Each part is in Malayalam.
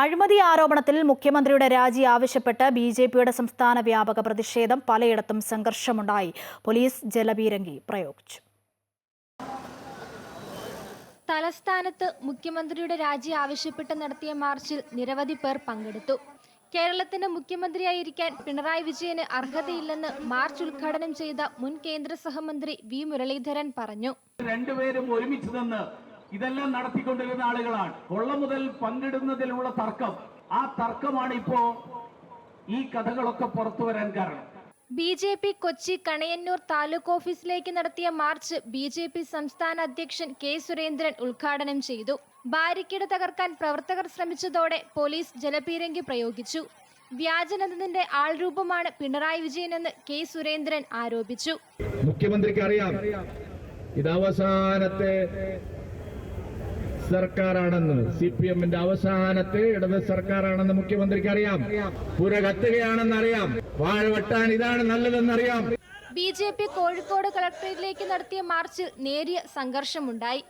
അഴിമതി ആരോപണത്തിൽ മുഖ്യമന്ത്രിയുടെ രാജി ആവശ്യപ്പെട്ട് ബി ജെ പിയുടെ സംസ്ഥാന വ്യാപക പ്രതിഷേധം പലയിടത്തും സംഘർഷമുണ്ടായി. പോലീസ് ജലപീരങ്കി പ്രയോഗിച്ചു. തലസ്ഥാനത്ത് മുഖ്യമന്ത്രിയുടെ രാജി ആവശ്യപ്പെട്ട് നടത്തിയ മാർച്ചിൽ നിരവധി പേർ പങ്കെടുത്തു. കേരളത്തിന്റെ മുഖ്യമന്ത്രിയായിരിക്കാൻ പിണറായി വിജയന് അർഹതയില്ലെന്ന് മാർച്ച് ഉദ്ഘാടനം ചെയ്ത മുൻ കേന്ദ്ര സഹമന്ത്രി വി മുരളീധരൻ പറഞ്ഞു. രണ്ടുപേരും ഒരുമിച്ച് നിന്ന് ഇതെല്ലാം നടത്തിക്കൊണ്ടിരുന്ന ആളുകളാണ്. കൊള്ള മുതൽ പങ്കിടുന്നതിലുള്ള തർക്കം. ആ തർക്കമാണ് ഇപ്പോ ഈ കഥകളൊക്കെ പുറത്തു വരാൻ കാരണം. B J P Kochi Kanayannur taluk ഓഫീസിലേക്ക് നടത്തിയ മാർച്ച് ബി ജെ പി സംസ്ഥാന അധ്യക്ഷൻ കെ സുരേന്ദ്രൻ ഉദ്ഘാടനം ചെയ്തു. ബാരിക്കേഡ് തകർക്കാൻ പ്രവർത്തകർ ശ്രമിച്ചതോടെ പോലീസ് ജലപീരങ്കി പ്രയോഗിച്ചു. വ്യാജനന്ദന്റെ ആൾരൂപമാണ് പിണറായി വിജയനെന്ന് കെ സുരേന്ദ്രൻ ആരോപിച്ചു. മുഖ്യമന്ത്രിക്ക് അറിയാം. ഇത് അവസാനത്തെ സർക്കാരാണെന്ന് സി പി എമ്മിന്റെ അവസാനത്തെ ഇടത് സർക്കാരാണെന്ന് മുഖ്യമന്ത്രിക്ക് അറിയാം. പുര കത്തുകയാണെന്ന് അറിയാം വാഴ വെട്ടാൻ ഇതാണ് നല്ലതെന്നറിയാം. ബി ജെ പി കോഴിക്കോട് കളക്ടറേറ്റിലേക്ക് നടത്തിയ മാർച്ചിൽ നേരിയ സംഘർഷമുണ്ടായി.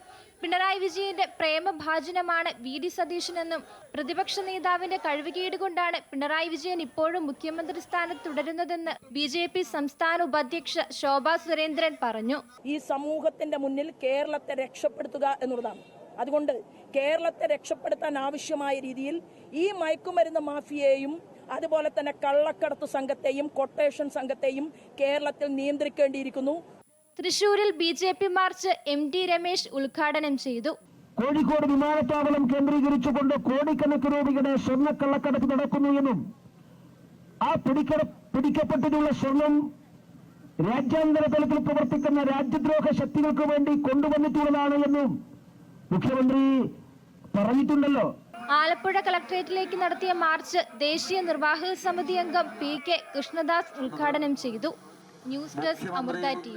പിണറായി വിജയന്റെ പ്രേമഭാജനമാണ് വി ഡി സതീശനെന്നും പ്രതിപക്ഷ നേതാവിന്റെ കഴിവുകേട് കൊണ്ടാണ് പിണറായി വിജയൻ ഇപ്പോഴും മുഖ്യമന്ത്രി സ്ഥാനത്ത് തുടരുന്നതെന്ന് ബി ജെ പി സംസ്ഥാന ഉപാധ്യക്ഷ ശോഭാ സുരേന്ദ്രൻ പറഞ്ഞു. ഈ സമൂഹത്തിന്റെ മുന്നിൽ കേരളത്തെ രക്ഷപ്പെടുത്തുക എന്നുള്ളതാണ്. അതുകൊണ്ട് കേരളത്തെ രക്ഷപ്പെടുത്താൻ ആവശ്യമായ രീതിയിൽ ഈ മയക്കുമരുന്ന് മാഫിയയെയും അതുപോലെ തന്നെ കള്ളക്കടത്ത് സംഘത്തെയും കൊട്ടേഷൻ സംഘത്തെയും കേരളത്തിൽ നിയന്ത്രിക്കേണ്ടിയിരിക്കുന്നു. തൃശൂരിൽ B J P march M T Ramesh ഉദ്ഘാടനം ചെയ്തു. കോഴിക്കോട് വിമാനത്താവളം കേന്ദ്രീകരിച്ചുകൊണ്ട് കോടിക്കണക്കിന് രൂപയുടെ സ്വർണക്കള്ളക്കടത്ത് നടക്കുന്നു എന്നും ആ പിടിക്ക പിടിക്കപ്പെട്ടിട്ടുള്ള സ്വർണം രാജ്യാന്തര തലത്തിൽ പ്രവർത്തിക്കുന്ന രാജ്യദ്രോഹ ശക്തികൾക്ക് വേണ്ടി കൊണ്ടുവന്നിട്ടുള്ളതാണ് എന്നും മുഖ്യമന്ത്രി പറഞ്ഞിട്ടുണ്ടല്ലോ. ആലപ്പുഴ കളക്ടറേറ്റിലേക്ക് നടത്തിയ മാർച്ച് ദേശീയ നിർവാഹക സമിതി അംഗം പി കെ കൃഷ്ണദാസ് ഉദ്ഘാടനം ചെയ്തു. News desk Amrita T